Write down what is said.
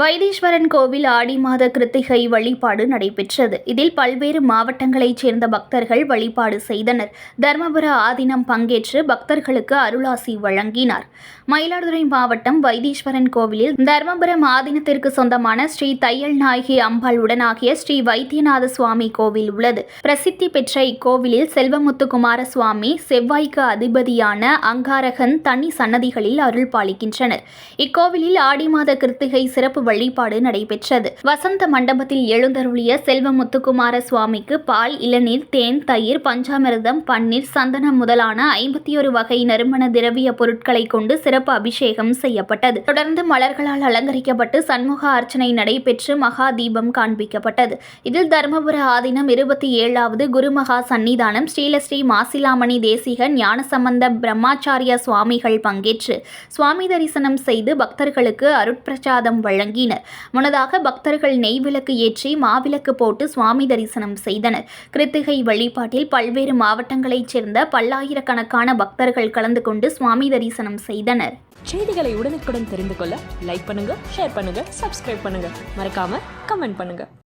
வைத்தீஸ்வரன் கோவில் ஆடி மாத கிருத்திகை வழிபாடு நடைபெற்றது. இதில் பல்வேறு மாவட்டங்களைச் சேர்ந்த பக்தர்கள் வழிபாடு செய்தனர். தர்மபுர ஆதீனம் பங்கேற்று பக்தர்களுக்கு அருளாசி வழங்கினார். மயிலாடுதுறை மாவட்டம் வைத்தீஸ்வரன் கோவிலில் தர்மபுரம் ஆதினத்திற்கு சொந்தமான ஸ்ரீ தையல் நாயகி அம்பாள் உடனாகிய ஸ்ரீ வைத்தியநாத சுவாமி கோவில் உள்ளது. பிரசித்தி பெற்ற இக்கோவிலில் செல்வமுத்து குமாரசுவாமி செவ்வாய்க்கு அதிபதியான அங்காரகன் தனி சன்னதிகளில் அருள் பாலிக்கின்றனர். இக்கோவிலில் ஆடி மாத கிருத்திகை சிறப்பு வழிபாடு நடைபெற்றது. வசந்த மண்டபத்தில் எழுந்தருளிய செல்வ முத்துக்குமார சுவாமிக்கு பால் இளநீர் தேன் தயிர் பஞ்சாமிர்தம் பன்னீர் சந்தனம் முதலான ஐம்பத்தி ஒரு வகை நறுமண திரவிய பொருட்களை கொண்டு சிறப்பு அபிஷேகம் செய்யப்பட்டது. தொடர்ந்து மலர்களால் அலங்கரிக்கப்பட்டு சண்முக அர்ச்சனை நடைபெற்று மகா தீபம் காண்பிக்கப்பட்டது. இதில் தர்மபுர ஆதீனம் இருபத்தி ஏழாவது குருமகா சன்னிதானம் ஸ்ரீலஸ்ரீ மாசிலாமணி தேசிக ஞானசம்பந்த பிரம்மாச்சாரிய சுவாமிகள் பங்கேற்று சுவாமி தரிசனம் செய்து பக்தர்களுக்கு அருட்பிரசாதம் வழங்கி வழங்கினர் முன்னதாக பக்தர்கள் நெய் விளக்கு ஏற்றி மாவிளக்கு போட்டு சுவாமி தரிசனம் செய்தனர். கிருத்திகை வழிபாட்டில் பல்வேறு மாவட்டங்களைச் சேர்ந்த பல்லாயிரக்கணக்கான பக்தர்கள் கலந்து கொண்டு சுவாமி தரிசனம் செய்தனர். செய்திகளை உடனுக்குடன் தெரிந்து கொள்ள லைக் பண்ணுங்க ஷேர் பண்ணுங்க சப்ஸ்கிரைப் பண்ணுங்க. மறக்காம கமெண்ட் பண்ணுங்க.